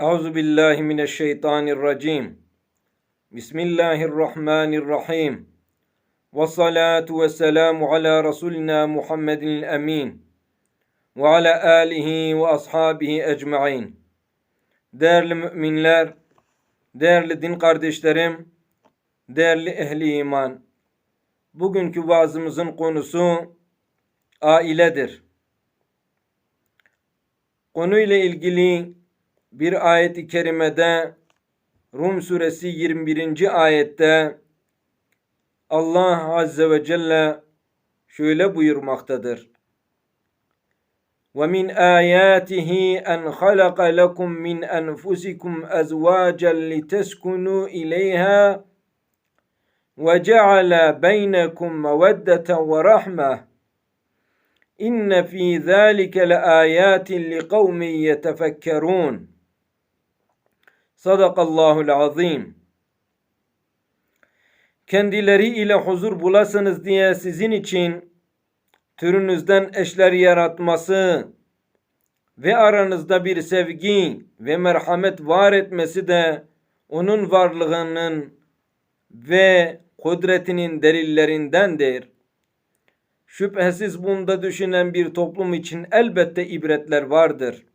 Euzu billahi mineşşeytanirracim. Bismillahirrahmanirrahim. Ve salatu ve selamu ala Resulina Muhammedin emin. Ve ala alihi ve ashabihi ecmain. Değerli müminler, değerli din kardeşlerim, değerli ehli iman. Bugünkü vaazımızın konusu ailedir. Konuyla ilgili bir ayet-i kerimede Rum suresi 21. ayette Allah azze ve celle şöyle buyurmaktadır. وَمِنْ آيَاتِهِ أَنْ خَلَقَ لَكُم مِّنْ أَنفُسِكُمْ أَزْوَاجًا لِتَسْكُنُوا إِلَيْهَا وَجَعَلَ بَيْنَكُم مَّوَدَّةً وَرَحْمَةً İnne fî zâlike le âyâtin li kavmin yetefekkerûn. Sadakallahul azim. Kendileri ile huzur bulasınız diye sizin için türünüzden eşler yaratması ve aranızda bir sevgi ve merhamet var etmesi de onun varlığının ve kudretinin delillerindendir. Şüphesiz bunda düşünen bir toplum için elbette ibretler vardır.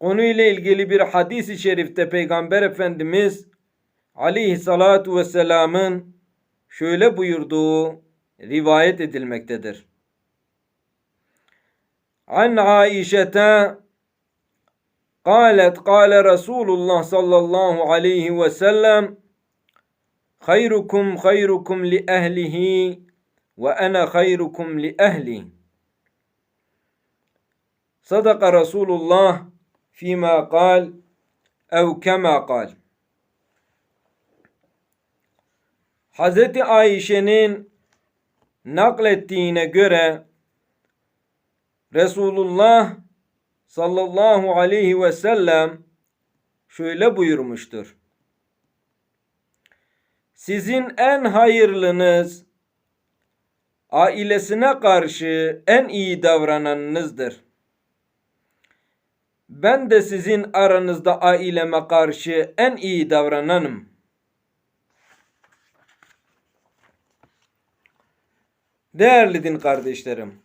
Konuyla ilgili bir hadis-i şerifte Peygamber Efendimiz aleyhissalatu vesselamın şöyle buyurduğu rivayet edilmektedir. An Aişete قالت قال رسول الله صلى الله عليه وسلم خيركم خيركم لأهله ve ene hayrukum li ehli. Sadaka Resulullah fîmâ kal ev kemâ kal. Hazreti Ayşe'nin naklettiğine göre Resulullah sallallahu aleyhi ve sellem şöyle buyurmuştur. Sizin en hayırlınız ailesine karşı en iyi davrananınızdır. Ben de sizin aranızda aileme karşı en iyi davrananım. Değerli din kardeşlerim,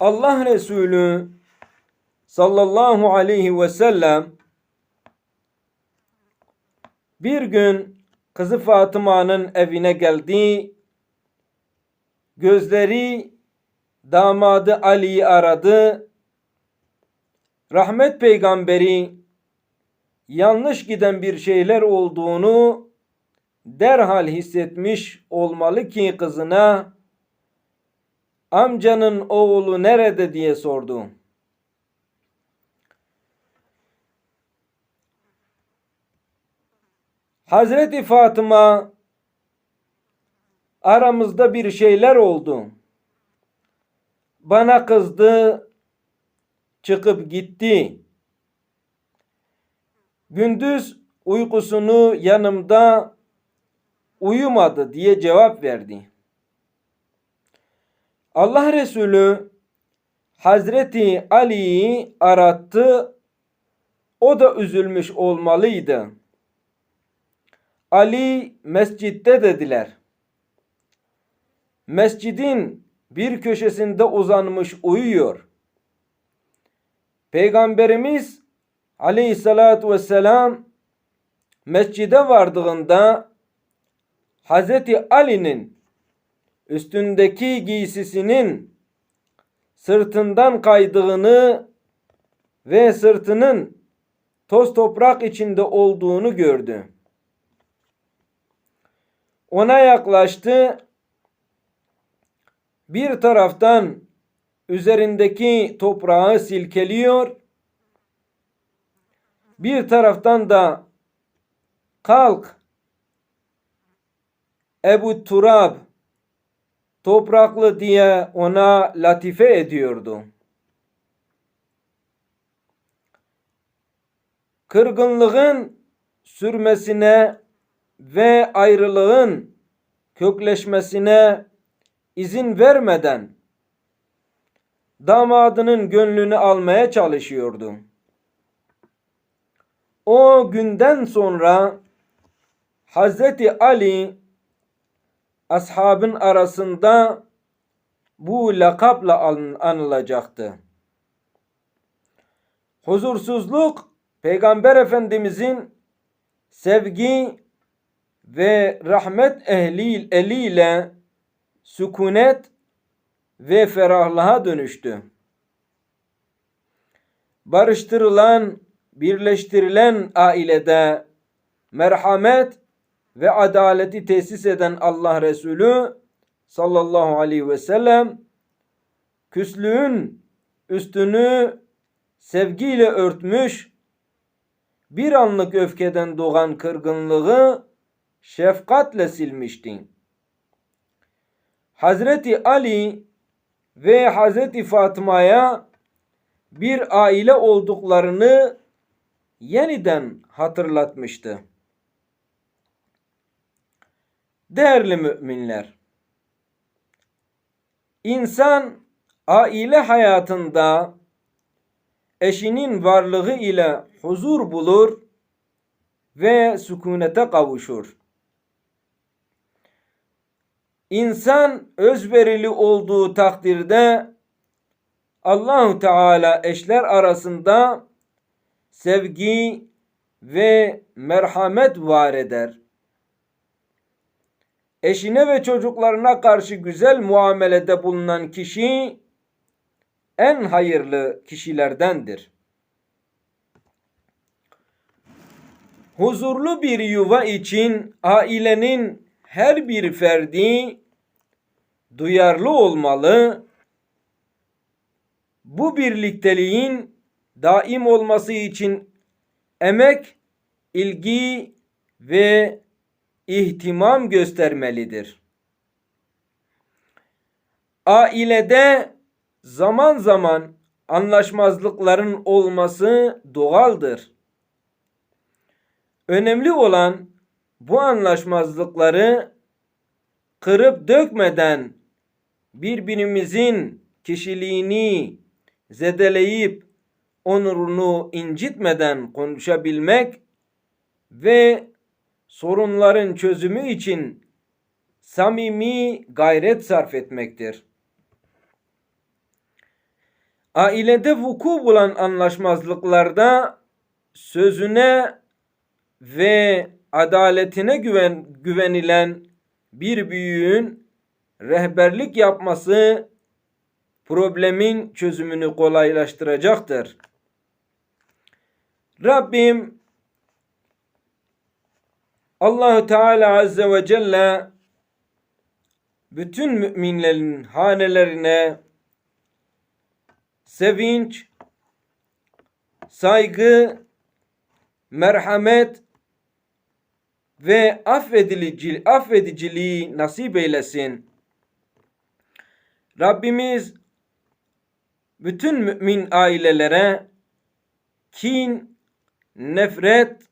Allah Resulü sallallahu aleyhi ve sellem bir gün kızı Fatıma'nın evine geldi gözleri damadı Ali'yi aradı. Rahmet peygamberi yanlış giden bir şeyler olduğunu derhal hissetmiş olmalı ki kızına amcanın oğlu nerede diye sordu. Hazreti Fatıma aramızda bir şeyler oldu. Bana kızdı, çıkıp gitti. Gündüz uykusunu yanımda uyumadı diye cevap verdi. Allah Resulü Hazreti Ali'yi arattı. O da üzülmüş olmalıydı. Ali mescitte dediler mescidin bir köşesinde uzanmış uyuyor. Peygamberimiz aleyhissalatü vesselam mescide vardığında Hazreti Ali'nin üstündeki giysisinin sırtından kaydığını ve sırtının toz toprak içinde olduğunu gördü. Ona yaklaştı bir taraftan üzerindeki toprağı silkeliyor. Bir taraftan da kalk Ebu Turab topraklı diye ona latife ediyordu. Kırgınlığın sürmesine ve ayrılığın kökleşmesine izin vermeden damadının gönlünü almaya çalışıyordu. O günden sonra Hazreti Ali ashabın arasında bu lakapla an- anılacaktı. Huzursuzluk Peygamber Efendimizin sevgi ve rahmet ehli eliyle sükunet ve ferahlığa dönüştü. Barıştırılan, birleştirilen ailede merhamet ve adaleti tesis eden Allah Resulü sallallahu aleyhi ve sellem küslüğün üstünü sevgiyle örtmüş, bir anlık öfkeden doğan kırgınlığı şefkatle silmişti. Hazreti Ali ve Hazreti Fatıma'ya bir aile olduklarını yeniden hatırlatmıştı. Değerli müminler, insan aile hayatında eşinin varlığı ile huzur bulur ve sükunete kavuşur. İnsan özverili olduğu takdirde Allahu Teala eşler arasında sevgi ve merhamet var eder. Eşine ve çocuklarına karşı güzel muamelede bulunan kişi en hayırlı kişilerdendir. Huzurlu bir yuva için ailenin her bir ferdi duyarlı olmalı. Bu birlikteliğin daim olması için emek, ilgi ve ihtimam göstermelidir. Ailede zaman zaman anlaşmazlıkların olması doğaldır. Önemli olan bu anlaşmazlıkları kırıp dökmeden birbirimizin kişiliğini zedeleyip onurunu incitmeden konuşabilmek ve sorunların çözümü için samimi gayret sarf etmektir. Ailede vuku bulan anlaşmazlıklarda sözüne ve adaletine güven, güvenilen bir büyüğün rehberlik yapması problemin çözümünü kolaylaştıracaktır. Rabbim Allahu Teala Azze ve Celle bütün müminlerin hanelerine sevinç, saygı, merhamet ve affedilici, affediciliği nasip eylesin. Rabbimiz bütün mümin ailelere kin, nefret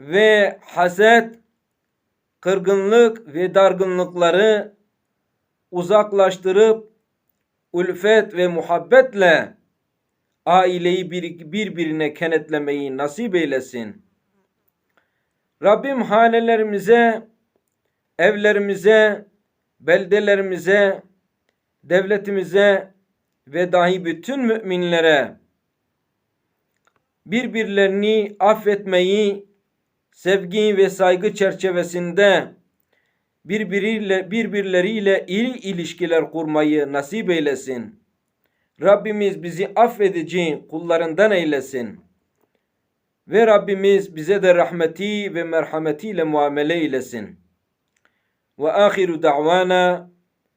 ve haset, kırgınlık ve dargınlıkları uzaklaştırıp ulfet ve muhabbetle aileyi bir, birbirine kenetlemeyi nasip eylesin. Rabbim hanelerimize, evlerimize, beldelerimize, devletimize ve dahi bütün müminlere birbirlerini affetmeyi, sevgi ve saygı çerçevesinde birbiriyle birbirleriyle iyi ilişkiler kurmayı nasip eylesin. Rabbimiz bizi affedici kullarından eylesin. Ve Rabbimiz bize de rahmeti ve merhametiyle muamele eylesin. Ve ahiru da'vana